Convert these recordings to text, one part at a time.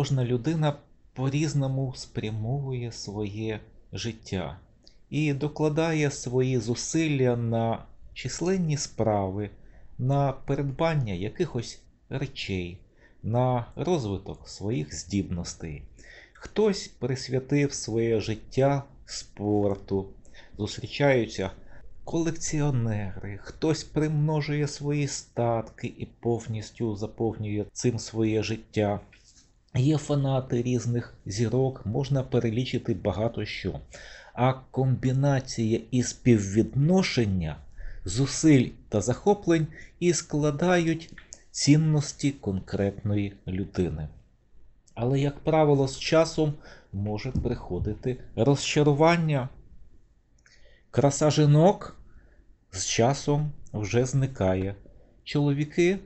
Кожна людина по-різному спрямовує своє життя і докладає свої зусилля на численні справи, на передбання якихось речей, на розвиток своїх здібностей. Хтось присвятив своє життя спорту, зустрічаються колекціонери, хтось примножує свої статки і повністю заповнює цим своє життя. Є фанати різних зірок, можна перелічити багато що. А комбінація і співвідношення зусиль та захоплень і складають цінності конкретної людини. Але, як правило, з часом може приходити розчарування. Краса жінок з часом вже зникає. Чоловіки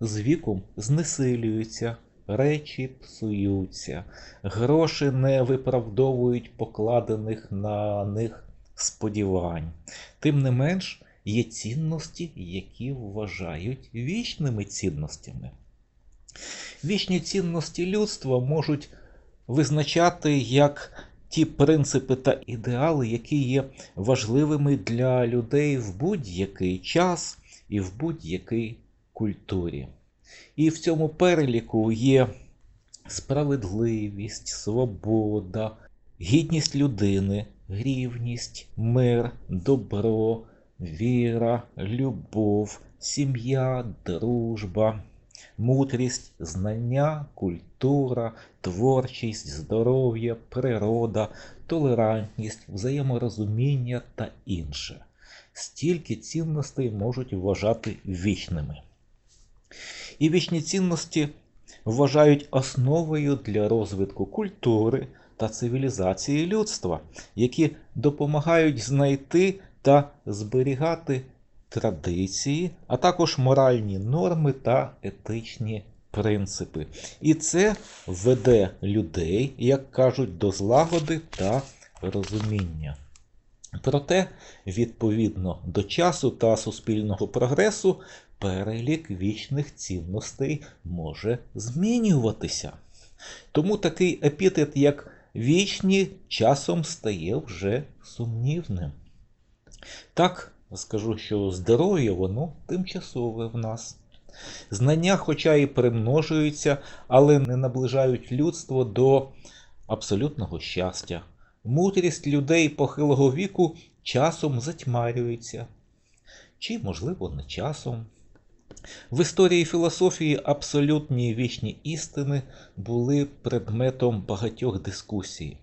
з віком знесилюються, речі псуються, гроші не виправдовують покладених на них сподівань. Тим не менш, є цінності, які вважають вічними цінностями. Вічні цінності людства можуть визначати як ті принципи та ідеали, які є важливими для людей в будь-який час і в будь-якій культурі. І в цьому переліку є справедливість, свобода, гідність людини, грівність, мир, добро, віра, любов, сім'я, дружба, мудрість, знання, культура, творчість, здоров'я, природа, толерантність, взаєморозуміння та інше. Стільки цінностей можуть вважати вічними. І вічні цінності вважають основою для розвитку культури та цивілізації людства, які допомагають знайти та зберігати традиції, а також моральні норми та етичні принципи. І це веде людей, як кажуть, до злагоди та розуміння. Проте, відповідно до часу та суспільного прогресу, перелік вічних цінностей може змінюватися. Тому такий епітет, як вічні, часом стає вже сумнівним. Так, скажу, що здоров'я воно тимчасове в нас. Знання, хоча і примножуються, але не наближають людство до абсолютного щастя. Мудрість людей похилого віку часом затьмарюється, чи, можливо, не часом. В історії філософії абсолютні вічні істини були предметом багатьох дискусій.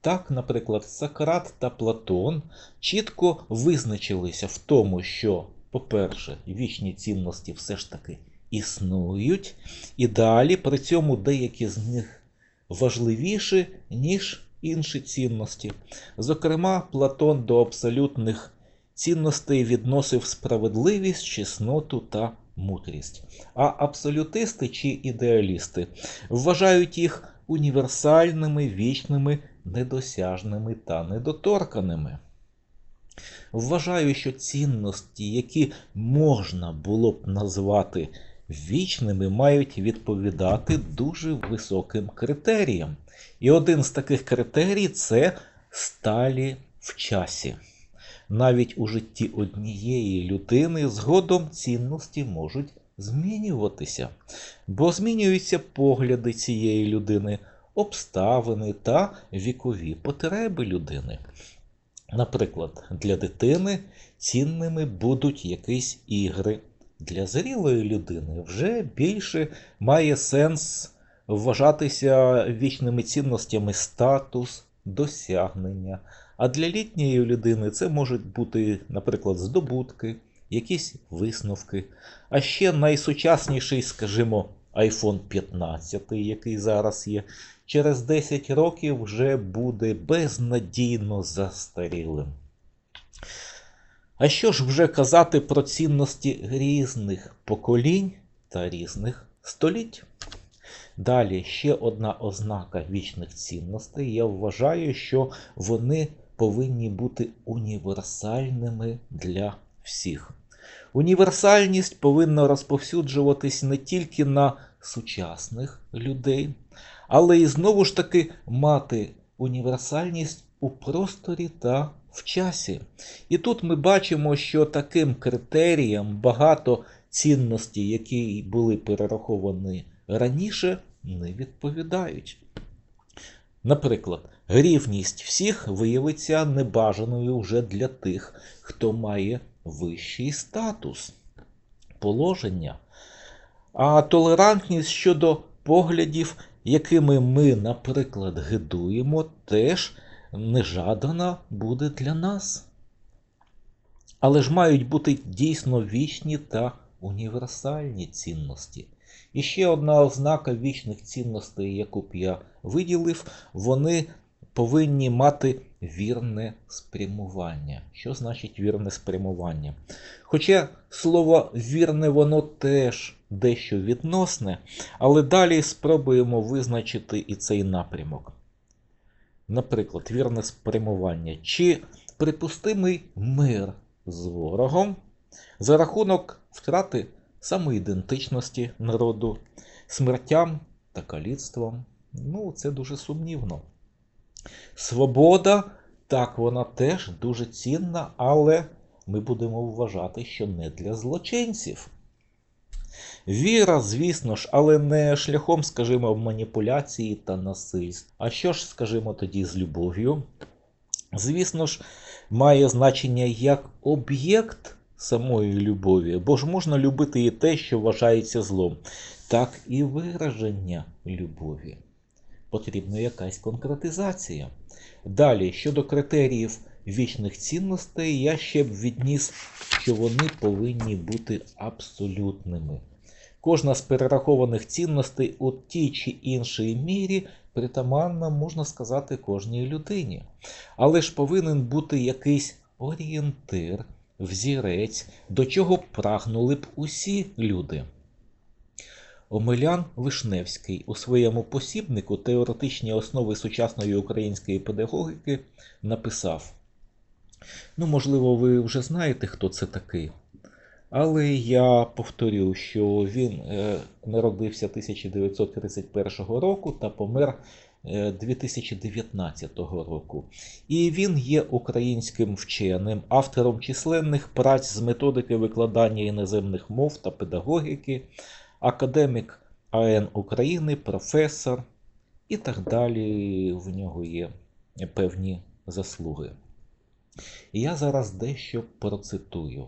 Так, наприклад, Сократ та Платон чітко визначилися в тому, що, по-перше, вічні цінності все ж таки існують, і далі при цьому деякі з них важливіші, ніж інші цінності. Зокрема, Платон до абсолютних цінностей відносив справедливість, чесноту та мудрість. А абсолютисти чи ідеалісти вважають їх універсальними, вічними, недосяжними та недоторканими. Вважаю, що цінності, які можна було б назвати вічними, мають відповідати дуже високим критеріям. І один з таких критерій це сталі в часі. Навіть у житті однієї людини згодом цінності можуть змінюватися, бо змінюються погляди цієї людини, обставини та вікові потреби людини. Наприклад, для дитини цінними будуть якісь ігри. Для зрілої людини вже більше має сенс вважатися вічними цінностями статус, досягнення. А для літньої людини це можуть бути, наприклад, здобутки, якісь висновки. А ще найсучасніший, скажімо, iPhone 15, який зараз є, через 10 років вже буде безнадійно застарілим. А що ж вже казати про цінності різних поколінь та різних століть? Далі ще одна ознака вічних цінностей. Я вважаю, що вони повинні бути універсальними для всіх. Універсальність повинна розповсюджуватись не тільки на сучасних людей, але і знову ж таки мати універсальність у просторі та в часі. І тут ми бачимо, що таким критеріям багато цінностей, які були перераховані раніше, не відповідають. Наприклад, рівність всіх виявиться небажаною вже для тих, хто має вищий статус положення. А толерантність щодо поглядів, якими ми, наприклад, гидуємо, теж нежадана буде для нас. Але ж мають бути дійсно вічні та універсальні цінності. І ще одна ознака вічних цінностей, яку б я виділив, вони повинні мати вірне спрямування. Що значить вірне спрямування? Хоча слово вірне, воно теж дещо відносне, але далі спробуємо визначити і цей напрямок. Наприклад, вірне спрямування. Чи припустимий мир з ворогом за рахунок втрати самоідентичності народу, смертям та каліцтвом? Ну, це дуже сумнівно. Свобода, так, вона теж дуже цінна, але ми будемо вважати, що не для злочинців. Віра, звісно ж, але не шляхом, скажімо, маніпуляції та насильств. А що ж, скажімо, тоді з любов'ю? Звісно ж, має значення як об'єкт самої любові, бо ж можна любити і те, що вважається злом, так і вираження любові. Потрібна якась конкретизація. Далі, щодо критеріїв вічних цінностей, я ще б відніс, що вони повинні бути абсолютними. Кожна з перерахованих цінностей у тій чи іншій мірі притаманна, можна сказати, кожній людині. Але ж повинен бути якийсь орієнтир, взірець, до чого прагнули б усі люди. Омелян Вишневський у своєму посібнику Теоретичні основи сучасної української педагогіки написав: Ну, можливо, ви вже знаєте, хто це такий. Але я повторю, що він е, народився 1931 року та помер 2019 е, року. І він є українським вченим, автором численних праць з методики викладання іноземних мов та педагогіки, академік АН України, професор і так далі. В нього є певні заслуги. Я зараз дещо процитую,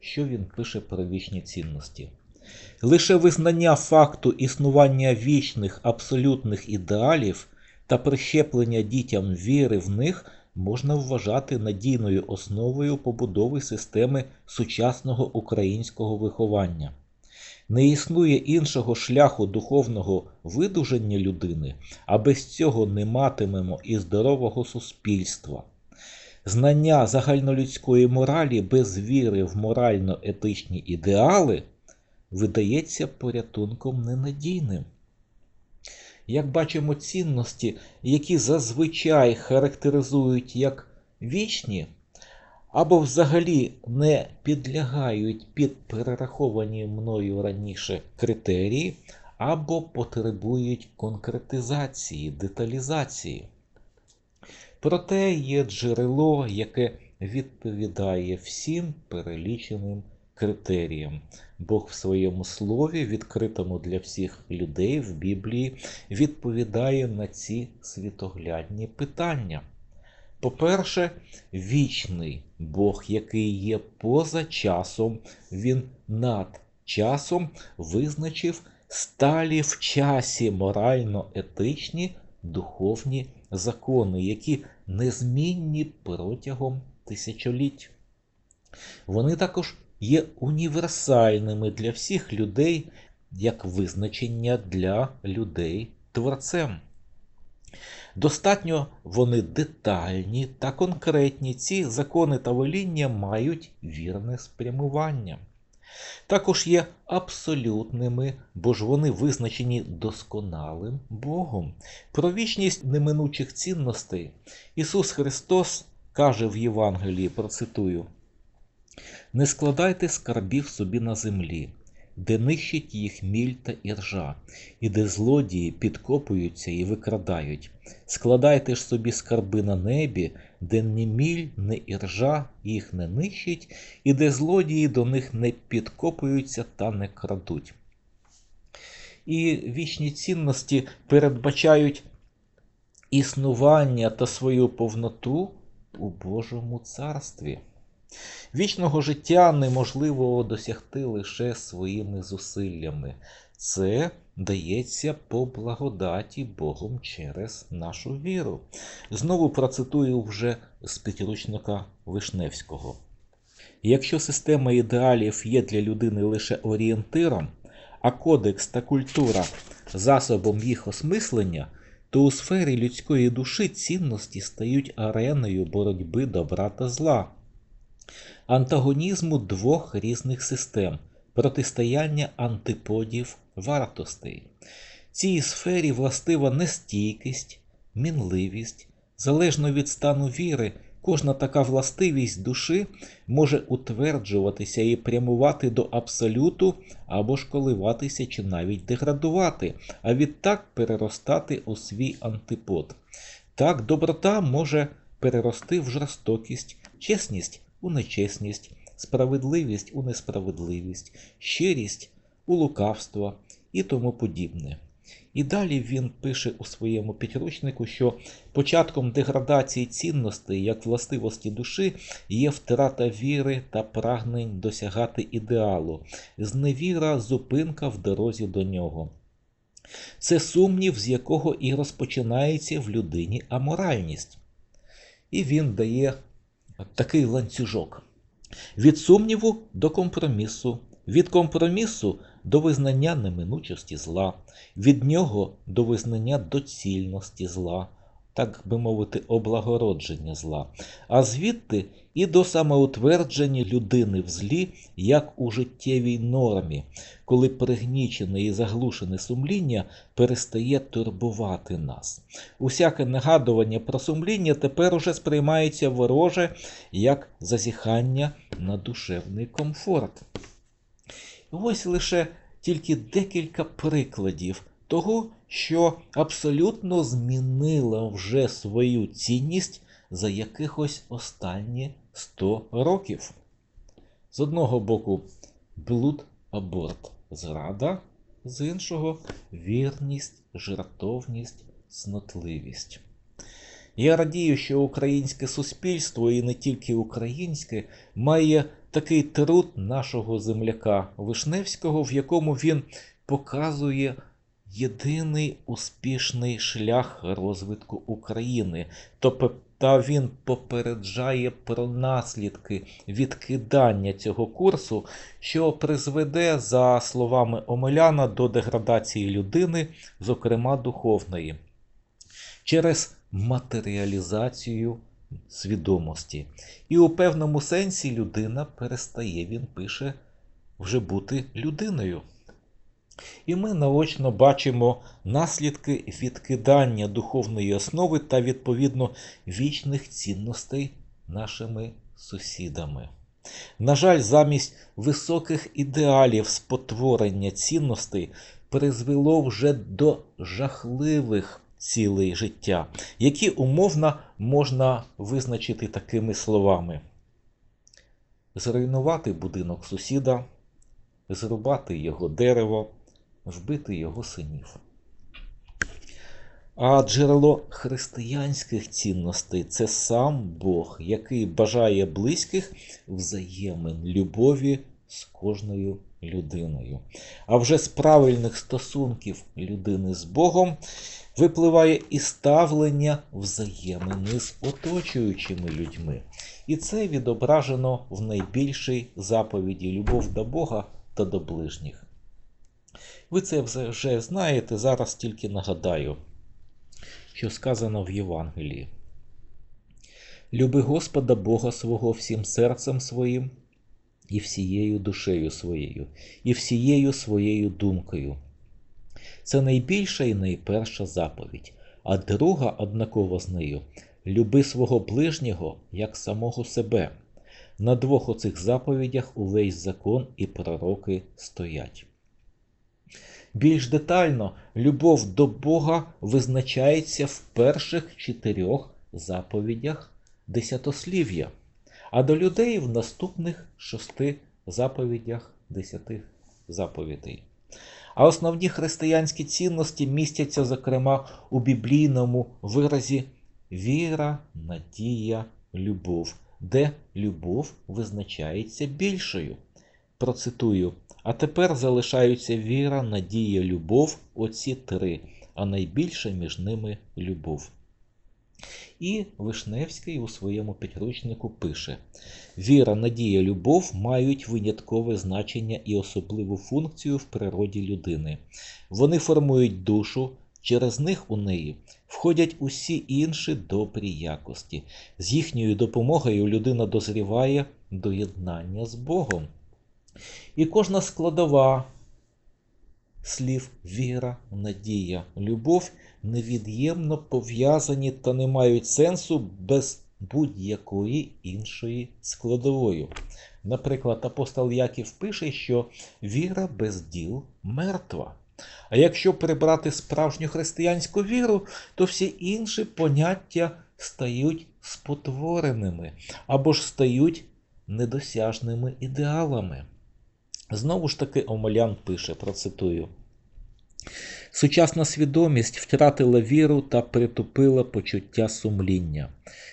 що він пише про вічні цінності. Лише визнання факту існування вічних абсолютних ідеалів та прищеплення дітям віри в них можна вважати надійною основою побудови системи сучасного українського виховання. Не існує іншого шляху духовного видуження людини, а без цього не матимемо і здорового суспільства. Знання загальнолюдської моралі без віри в морально-етичні ідеали видається порятунком ненадійним. Як бачимо цінності, які зазвичай характеризують як вічні, або взагалі не підлягають під перераховані мною раніше критерії, або потребують конкретизації, деталізації. Проте є джерело, яке відповідає всім переліченим критеріям. Бог в своєму слові, відкритому для всіх людей в Біблії, відповідає на ці світоглядні питання. По-перше, вічний Бог, який є поза часом, він над часом визначив сталі в часі морально-етичні духовні закони, які незмінні протягом тисячоліть. Вони також є універсальними для всіх людей як визначення для людей творцем. Достатньо вони детальні та конкретні. Ці закони та воління мають вірне спрямування. Також є абсолютними, бо ж вони визначені досконалим Богом. Про вічність неминучих цінностей Ісус Христос каже в Євангелії, процитую: Не складайте скарбів собі на землі, де нищить їх міль та іржа, і де злодії підкопуються і викрадають. Складайте ж собі скарби на небі, де ні міль, ні іржа їх не нищить, і де злодії до них не підкопуються та не крадуть. І вічні цінності передбачають існування та свою повноту у Божому царстві. Вічного життя неможливо досягти лише своїми зусиллями. Це дається по благодаті Богом через нашу віру. Знову процитую вже з підручника Вишневського. Якщо система ідеалів є для людини лише орієнтиром, а кодекс та культура засобом їх осмислення, то у сфері людської душі цінності стають ареною боротьби добра та зла антагонізму двох різних систем, протистояння антиподів вартостей. Цій сфері властива нестійкість, мінливість, залежно від стану віри, кожна така властивість душі може утверджуватися і прямувати до абсолюту або ж коливатися чи навіть деградувати, а відтак переростати у свій антипод. Так, доброта може перерости в жорстокість, чесність у нечесність, справедливість у несправедливість, щирість у лукавство і тому подібне. І далі він пише у своєму підручнику, що початком деградації цінностей, як властивості душі, є втрата віри та прагнень досягати ідеалу, зневіра, зупинка в дорозі до нього. Це сумнів, з якого і розпочинається в людині аморальність. І він дає такий ланцюжок. Від сумніву до компромісу, від компромісу до визнання неминучості зла, від нього до визнання доцільності зла, так би мовити, облагородження зла, а звідти і до самоутвердження людини в злі, як у життєвій нормі, коли пригнічене і заглушене сумління перестає турбувати нас. Усяке нагадування про сумління тепер уже сприймається вороже як зазіхання на душевний комфорт. Ось лише тільки декілька прикладів того, що абсолютно змінила вже свою цінність за якихось останні 100 років. З одного боку, блуд аборт, зрада, з іншого вірність, жертовність, снотливість. Я радію, що українське суспільство, і не тільки українське, має такий труд нашого земляка Вишневського, в якому він показує єдиний успішний шлях розвитку України. Та він попереджає про наслідки відкидання цього курсу, що призведе, за словами Омеляна, до деградації людини, зокрема духовної, через матеріалізацію свідомості. І у певному сенсі людина перестає, він пише, вже бути людиною. І ми наочно бачимо наслідки відкидання духовної основи та, відповідно, вічних цінностей нашими сусідами. На жаль, замість високих ідеалів спотворення цінностей призвело вже до жахливих цілей життя, які умовно можна визначити такими словами: зруйнувати будинок сусіда, зрубати його дерево вбити його синів. А джерело християнських цінностей це сам Бог, який бажає близьких взаємин любові з кожною людиною. А вже з правильних стосунків людини з Богом випливає і ставлення взаємини з оточуючими людьми. І це відображено в найбільшій заповіді любов до Бога та до ближніх. Ви це вже знаєте, зараз тільки нагадаю, що сказано в Євангелії. Люби Господа Бога свого всім серцем своїм, і всією душею своєю, і всією своєю думкою. Це найбільша і найперша заповідь, а друга, однаково з нею, люби свого ближнього як самого себе. На двох оцих заповідях увесь закон і пророки стоять. Більш детально, любов до Бога визначається в перших чотирьох заповідях десятослів'я, а до людей в наступних шести заповідях десяти заповідей. А основні християнські цінності містяться, зокрема, у біблійному виразі віра, надія, любов, де любов визначається більшою. Процитую. А тепер залишаються віра, надія, любов, оці три, а найбільше між ними любов. І Вишневський у своєму підручнику пише: Віра, надія, любов мають виняткове значення і особливу функцію в природі людини. Вони формують душу, через них у неї входять усі інші добрі якості. З їхньою допомогою людина дозріває до єднання з Богом. І кожна складова слів віра, надія, любов невід'ємно пов'язані та не мають сенсу без будь-якої іншої складової. Наприклад, апостол Яків пише, що віра без діл мертва. А якщо прибрати справжню християнську віру, то всі інші поняття стають спотвореними або ж стають недосяжними ідеалами. Знову ж таки, Омелян пише, процитую. Сучасна свідомість втратила віру та притупила почуття сумління.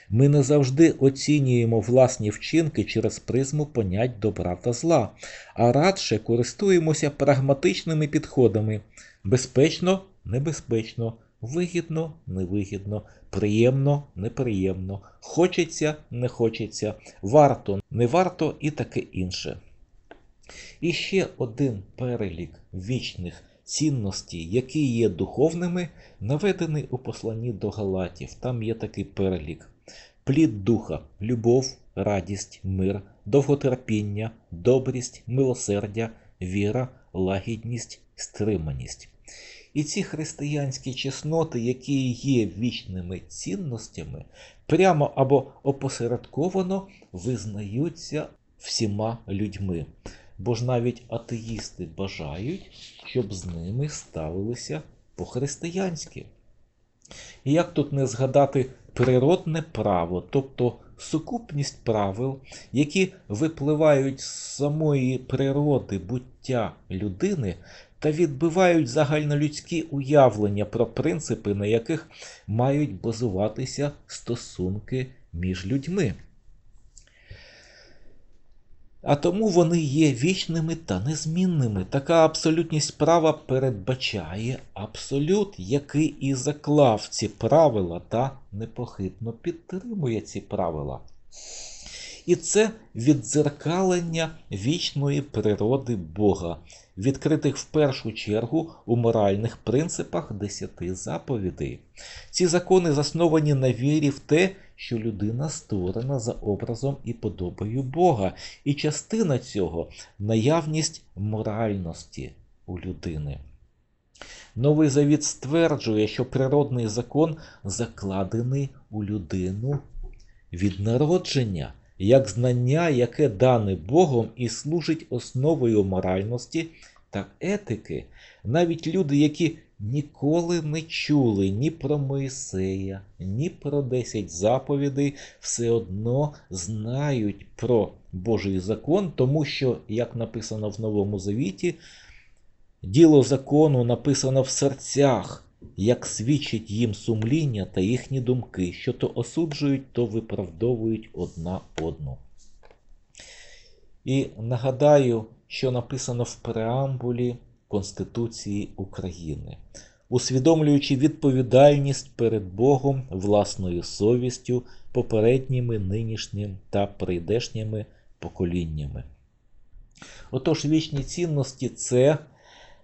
Ми не завжди оцінюємо власні вчинки через призму понять добра та зла, а радше користуємося прагматичними підходами безпечно, небезпечно, вигідно, невигідно, приємно, неприємно, хочеться, не хочеться, варто, не варто і таке інше. І ще один перелік вічних цінностей, які є духовними, наведений у посланні до Галатів. Там є такий перелік: плід духа, любов, радість, мир, довготерпіння, добрість, милосердя, віра, лагідність, стриманість. І ці християнські чесноти, які є вічними цінностями, прямо або опосередковано визнаються всіма людьми. Бо ж навіть атеїсти бажають, щоб з ними ставилися по-християнськи. І як тут не згадати природне право, тобто сукупність правил, які випливають з самої природи буття людини та відбивають загальнолюдські уявлення про принципи, на яких мають базуватися стосунки між людьми. А тому вони є вічними та незмінними. Така абсолютність права передбачає абсолют, який і заклав ці правила та непохитно підтримує ці правила. І це віддзеркалення вічної природи Бога, відкритих в першу чергу у моральних принципах десяти заповідей. Ці закони засновані на вірі в те, що людина створена за образом і подобою Бога, і частина цього наявність моральності у людини. Новий завіт стверджує, що природний закон закладений у людину від народження, як знання, яке дане Богом і служить основою моральності та етики. Навіть люди, які ніколи не чули ні про Моїсея, ні про 10 заповідей, все одно знають про Божий закон, тому що, як написано в Новому Завіті, діло закону написано в серцях, як свідчить їм сумління та їхні думки, що то осуджують, то виправдовують одна одну. І нагадаю, що написано в преамбулі Конституції України, усвідомлюючи відповідальність перед Богом, власною совістю, попередніми, нинішнім та прийдешніми поколіннями. Отож, вічні цінності це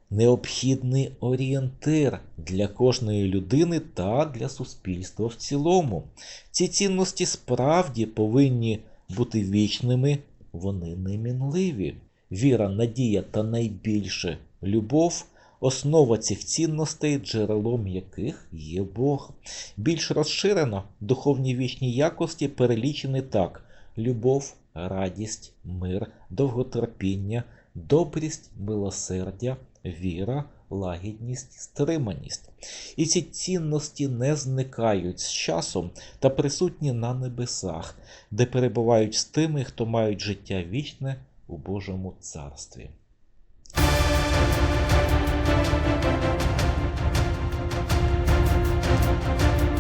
необхідний орієнтир для кожної людини та для суспільства в цілому. Ці цінності справді повинні бути вічними, вони немінливі. Віра, надія та найбільше любов основа цих цінностей, джерелом яких є Бог. Більш розширено духовні вічні якості перелічені так: любов, радість, мир, довготерпіння, добрість, милосердя, віра, лагідність, стриманість. І ці цінності не зникають з часом та присутні на небесах, де перебувають з тими, хто мають життя вічне у Божому царстві. Thank you.